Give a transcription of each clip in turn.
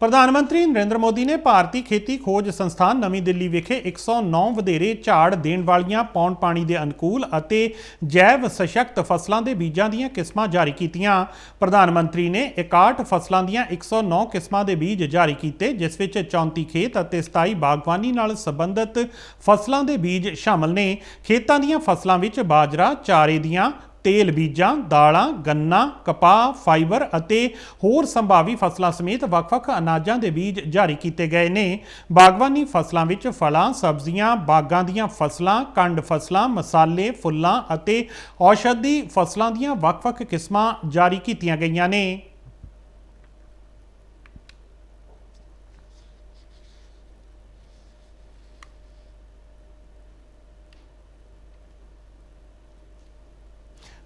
ਪ੍ਰਧਾਨ ਮੰਤਰੀ ਨਰਿੰਦਰ ਮੋਦੀ ਨੇ ਭਾਰਤੀ ਖੇਤੀ ਖੋਜ ਸੰਸਥਾਨ ਨਵੀਂ ਦਿੱਲੀ ਵਿਖੇ 109 ਵਧੇਰੇ ਝਾੜ ਦੇਣ ਵਾਲੀਆਂ ਪੌਣ ਪਾਣੀ ਦੇ ਅਨੁਕੂਲ ਅਤੇ ਜੈਵ ਸਸ਼ਕਤ ਫਸਲਾਂ ਦੇ ਬੀਜਾਂ ਦੀਆਂ ਕਿਸਮਾਂ ਜਾਰੀ ਕੀਤੀਆਂ। ਪ੍ਰਧਾਨ ਮੰਤਰੀ ਨੇ 61 ਫਸਲਾਂ ਦੀਆਂ 109 ਕਿਸਮਾਂ ਦੇ ਬੀਜ ਜਾਰੀ ਕੀਤੇ, ਜਿਸ ਵਿੱਚ 34 ਖੇਤ ਅਤੇ 27 ਬਾਗਬਾਨੀ ਨਾਲ ਸੰਬੰਧਿਤ ਫਸਲਾਂ ਦੇ ਬੀਜ ਸ਼ਾਮਲ ਨੇ। ਖੇਤਾਂ ਦੀਆਂ ਫਸਲਾਂ ਵਿੱਚ ਬਾਜਰਾ, ਚਾਰੇ ਦੀਆਂ ਤੇਲ ਬੀਜਾਂ, ਦਾਲਾਂ, ਗੰਨਾ, ਕਪਾਹ, ਫਾਈਬਰ ਅਤੇ ਹੋਰ ਸੰਭਾਵੀ ਫਸਲਾਂ ਸਮੇਤ ਵੱਖ-ਵੱਖ ਅਨਾਜਾਂ ਦੇ ਬੀਜ ਜਾਰੀ ਕੀਤੇ ਗਏ ਨੇ। ਬਾਗਬਾਨੀ ਫਸਲਾਂ ਵਿੱਚ ਫਲਾਂ, ਸਬਜ਼ੀਆਂ, ਬਾਗਾਂ ਦੀਆਂ ਫਸਲਾਂ, ਕੰਡ ਫਸਲਾਂ, ਮਸਾਲੇ, ਫੁੱਲਾਂ ਅਤੇ ਔਸ਼ਧੀ ਫਸਲਾਂ ਦੀਆਂ ਵੱਖ-ਵੱਖ ਕਿਸਮਾਂ ਜਾਰੀ ਕੀਤੀਆਂ ਗਈਆਂ ਨੇ।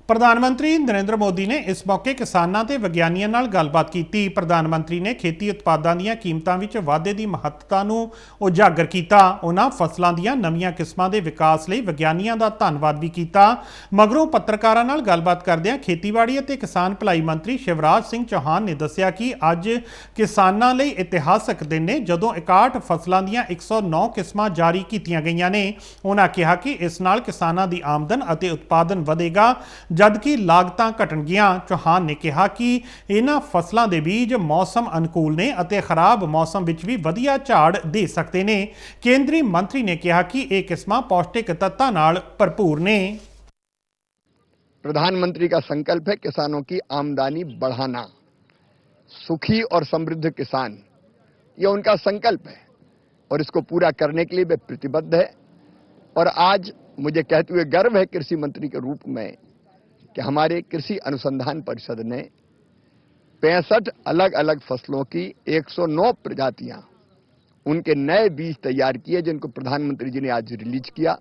ਪ੍ਰਧਾਨ ਮੰਤਰੀ ਨਰਿੰਦਰ ਮੋਦੀ ਨੇ ਇਸ ਮੌਕੇ ਕਿਸਾਨਾਂ ਤੇ ਵਿਗਿਆਨੀਆਂ ਨਾਲ ਗੱਲਬਾਤ ਕੀਤੀ। ਪ੍ਰਧਾਨ ਮੰਤਰੀ ਨੇ ਖੇਤੀ ਉਤਪਾਦਾਂ ਦੀਆਂ ਕੀਮਤਾਂ ਵਿੱਚ ਵਾਧੇ ਦੀ ਮਹੱਤਤਾ ਨੂੰ ਉਜਾਗਰ ਕੀਤਾ। ਉਹਨਾਂ ਫਸਲਾਂ ਦੀਆਂ ਨਵੀਆਂ ਕਿਸਮਾਂ ਦੇ ਵਿਕਾਸ ਲਈ ਵਿਗਿਆਨੀਆਂ ਦਾ ਧੰਨਵਾਦ ਵੀ ਕੀਤਾ। ਮਗਰੋਂ ਪੱਤਰਕਾਰਾਂ ਨਾਲ ਗੱਲਬਾਤ ਕਰਦਿਆਂ ਖੇਤੀਬਾੜੀ ਅਤੇ ਕਿਸਾਨ ਭਲਾਈ ਮੰਤਰੀ ਸ਼ਿਵਰਾਜ ਸਿੰਘ ਚੌਹਾਨ ਨੇ ਦੱਸਿਆ ਕਿ ਅੱਜ ਕਿਸਾਨਾਂ ਲਈ ਇਤਿਹਾਸਕ ਦਿਨ ਨੇ। ਜਦੋਂ 61 ਫਸਲਾਂ ਦੀਆਂ 109 ਕਿਸਮਾਂ ਜਾਰੀ ਕੀਤੀਆਂ ਗਈਆਂ ਨੇ ਉਹਨਾਂ ਕਿਹਾ ਕਿ ਇਸ ਨਾਲ ਕਿਸਾਨਾਂ ਦੀ ਆਮਦਨ ਅਤੇ ਉਤਪਾਦਨ ਵਧੇਗਾ। ਜਦਕਿ ਲਾਗਤਾਂ ਘਟਣਗੀਆਂ ਚੌਹਾਨ ਨੇ ਕਿਹਾ ਕਿ ਇਹਨਾਂ ਫਸਲਾਂ ਦੇ ਬੀਜ ਮੌਸਮ ਅਨੁਕੂਲ ਨੇ ਅਤੇ ਖਰਾਬ ਮੌਸਮ ਵਿੱਚ ਵੀ ਵਧੀਆ ਝਾੜ ਦੇ ਸਕਦੇ ਨੇ ਕੇਂਦਰੀ ਮੰਤਰੀ ਨੇ ਕਿਹਾ ਕਿ ਇਹ ਕਿਸਮਾਂ ਪੌਸ਼ਟਿਕ ਤੱਤਾਂ ਨਾਲ ਭਰਪੂਰ ਨੇ प्रधानमंत्री का संकल्प है किसानों की आमदनी बढ़ाना सुखी और समृद्ध किसान ये उनका संकल्प है और इसको पूरा करने के लिए वे प्रतिबद्ध है और आज मुझे कहते हुए गर्व है कृषि मंत्री के रूप में कि हमारे कृषि अनुसंधान परिषद ने पैंसठ अलग अलग फ़सलों की 109 प्रजातियाँ, उनके नए बीज तैयार किए, जिनको प्रधानमंत्री जी ने आज रिलीज़ किया।